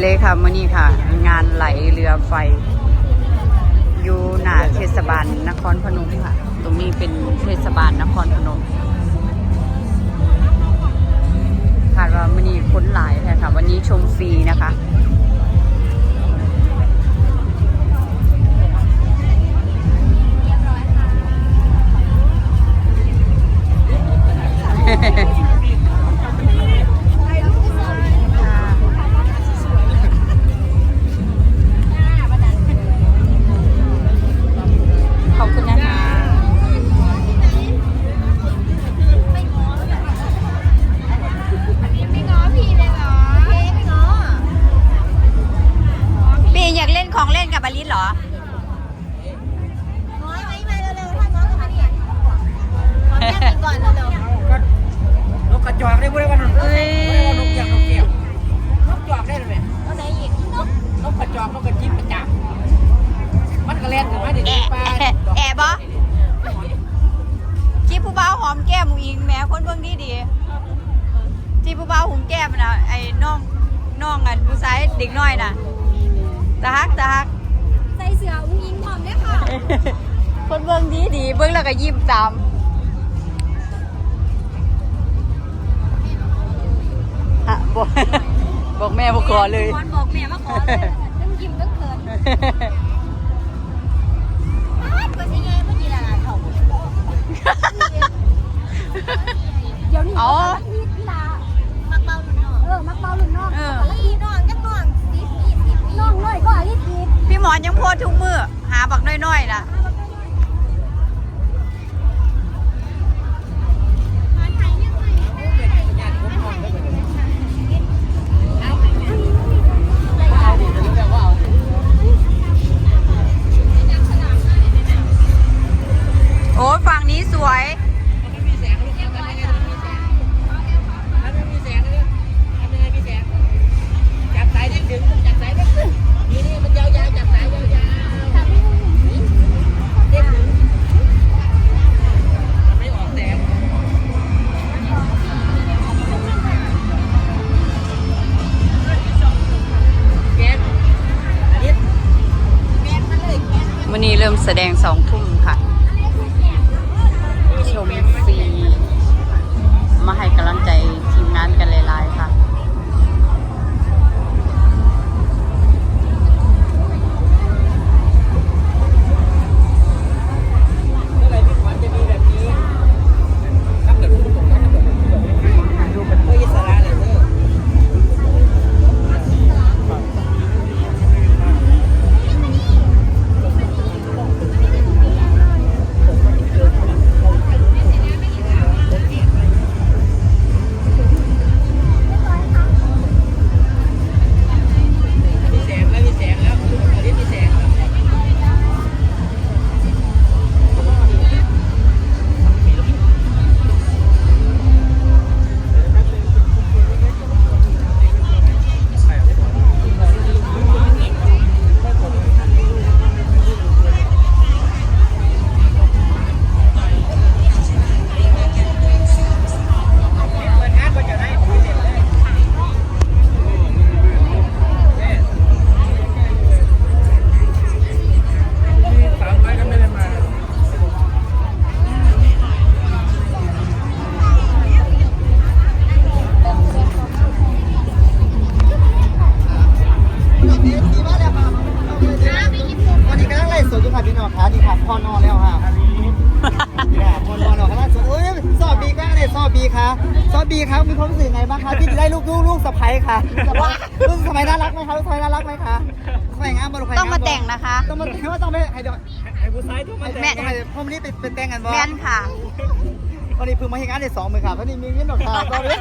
เลยค่ะมื่อนี้ค่ะ งานไหลเรือไฟ อยู่หน้าเทศบาลนครพนมค่ะ ตรงนี้เป็นเทศบาลนครพนมคาดว่ามื่อนี้คนหลายาลิสเหรอง้อไหมมาเร็วๆถ้าง้อกันมาดิขอแยกกันก่อนเร็วนกกระจอกได้บ่ได้ว่ามันเอ้ยนกเกี่ยวนกเกี่ยวนกจอกได้ไหมๆเอาไหนอีกนกนกกระจอกนกกระจิ๊บกระจับมันกระเล่นกันมาดิแอะแอะแอะบ่จีผู้บ่าวหอมแก้มหมูอิงแหม้คนเบิ่งดีดีจีผู้บ่าวหอมแก้มน่ะไอ้น้องน้องอันผู้ชายเด็กน้อยน่ะตะฮักตะฮัก ใส่เสื้ออุ้งยิงพร้อมด้วยค่ะ คนเบิ่งดีดีเบิ่งแล้วก็ยิ้มตามฮะบอกบอกแม่บอกขอเลยวอนบอกแม่มาขอเลยต้องยิ้มต้องเขินอ้าวก็ใช่ไงเมื่อกี้ล่ะเขา ยังโพสต์ทุกมือหาบักน้อยๆน่ะ ริ่มแสดงสองทุ่มค่ะ ชมฟรี มาให้กำลังใจ ดอยู่ค่ะพี่น้องค่ะดีค่ะพอนอนแล้วค่ะเนี่ยพอนอนแล้วค่ะล่าสุดโอ้ยสอบบีก็อะไรสอบบีค่ะสอบบีครับมีความรู้สึกยังไงบ้างคะที่จะได้ลูกลูกลูกสะใภ้ค่ะแต่ว่าลูกสะใภ้น่ารักไหมคะลูกสะใภ้น่ารักไหมคะสวยงามบ่ลูกใครต้องมาแต่งนะคะ ต้องมาแต่งว่าต้องไปให้เดี๋ยวไอ้ผู้ชายทุกมันแม่ต้องไปพรุ่งนี้ไปเป็นแต่งกันบ่แม่นค่ะ วันนี้เพิ่งมาเห็นงานได้สองมือค่ะวันนี้มีเงินดอกค่ะตอนนี้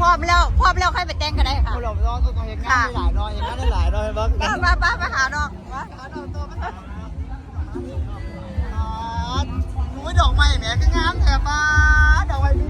พร้อมแล้วพร้อมแล้วค่อยไปแต่งกันได้ค่ะเราต้องต้องเห็นงานได้หลายน้อยเห็นงานได้หลายน้อยบ้างมามามามาหาน้องมาหนูดอกไม้แหม่ก็งามแถบมาดอกไม้นี่งาม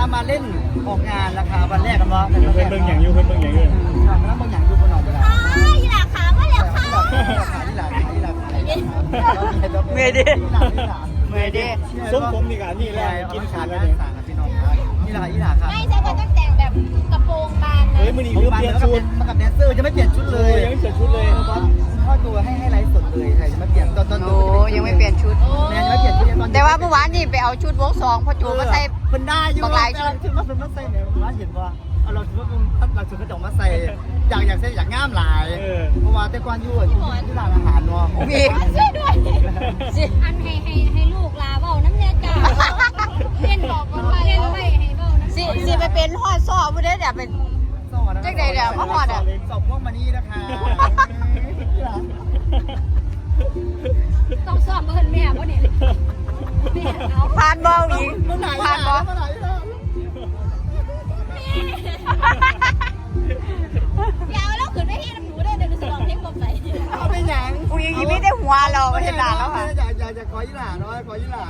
น่ว่าพามาเล่นออกงานราคาวันแรกกันวะเพิ่นเบิ่งอย่างอยู่เพิ่นเบิ่งอย่างอยู่ครับแล้วบางอย่างอยู่บนหอเวลาเฮ้ยหลักขามาแล้วค่ะที่หลังที่หลังที่หลังเมื่อยดิเมื่อยดิส้มผมนี่ก็นี่แหละกินขาดแล้วเนี่ยสั่งกับพี่น้องครับนี่แหละที่หลังครับไม่ใช่ก็ต้องแต่งแบบกระโปรงบานนะเฮ้ยมื้อนี้ลืมเปลี่ยนชุดมากับแดนเซอร์จะไม่เปลี่ยนชุดเลเลย ว่าเมื่อวานนี่ไปเอาชุดวงสองพ่อจูมาใส่ มันได้อยู่บักหลายชุด ชุดมาเป็นมาใส่เนี่ยว่าเห็นว่าเอาเราชุดว่าเราชุดกระจกมาใส่อยากอยากใส่อยากง่ามหลายเพราะว่าแต่ก่อนอยู่ที่ร้านอาหารเนาะมี ช่วยด้วยอันให้ให้ให้ลูกลาเบ้าน้ำเนี่ยจ้าเล่นบอกกันไปเล่นไปให้เบ้าน้ำสิสิไปเป็นฮอดซ้อบ่ได้เดี๋ยวเป็น จักใดเดี๋ยวพ่อหอดอะ สอบพวกมานี่นะคะ เอาผ่านบ่อีกมันไหนผ่านบ่มันไหนอย่าเอาแล้วขึ้นไปที่น้ำหนูได้เดี๋ยวหนูจะลองเพลงบ่ไปเอาไปหยังกูยังมีแต่หัวเราไม่เห็นหลานแล้วค่ะอยากอยากจะขอยี่หลาเนาะขอยี่หลา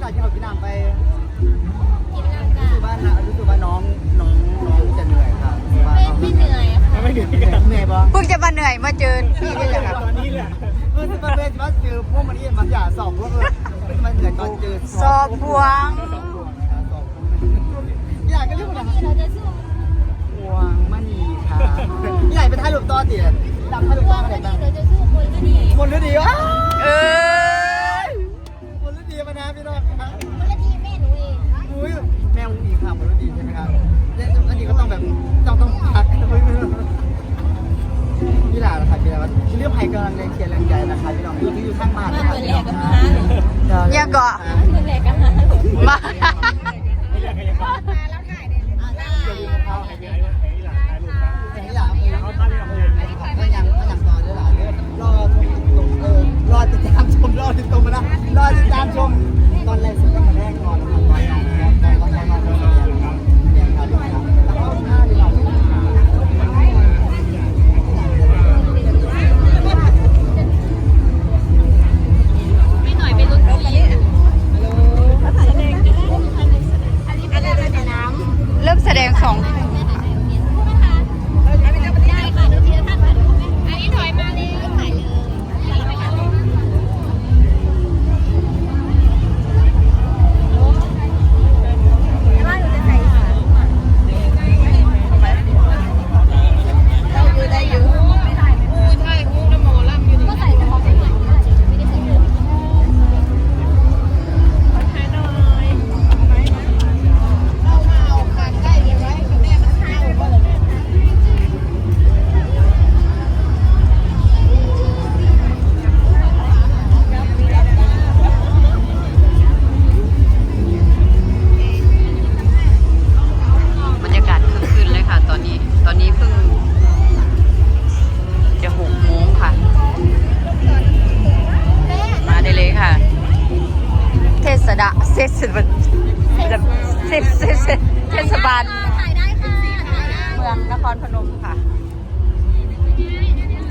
อยากจะเอาพี่นางไปกินน้ำจ้ารู้สึกว่านะรู้สึกว่าน้องน้องน้องจะเหนื่อยครับรู้สึกว่าไม่ไม่เหนื่อยค่ะไม่เหนื่อยกันเหนื่อยปะเพิ่งจะมาเหนื่อยมาเจอพี่นี่แหละครับ ตอนนี้แหละรู้สึกว่าเป็นว่าเจอพวกมันนี่มันอยากสอบพวกมันเหนื่อยตอนเจอสอบบวงอยากก็เรื่องอะไรที่เราจะสู้พวงมณีค่ะใหญ่ไปถ่ายรูปต่อเตี๋ยดำถ่ายรูปพต่วองอะไรก็บ้างดีเราจะสู้คนก็ดีมนฤดีวะเออ ยังต่อด้วยหลานรอชมตรงเออรอติดตามชมรอติดตามมานะรอติดตามชม ตอนแรกสุด งสอง รพนมค่ะ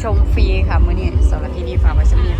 ชมฟรีค่ะมื้อนี้สำหรับที่นี่ฝากไว้สักนิด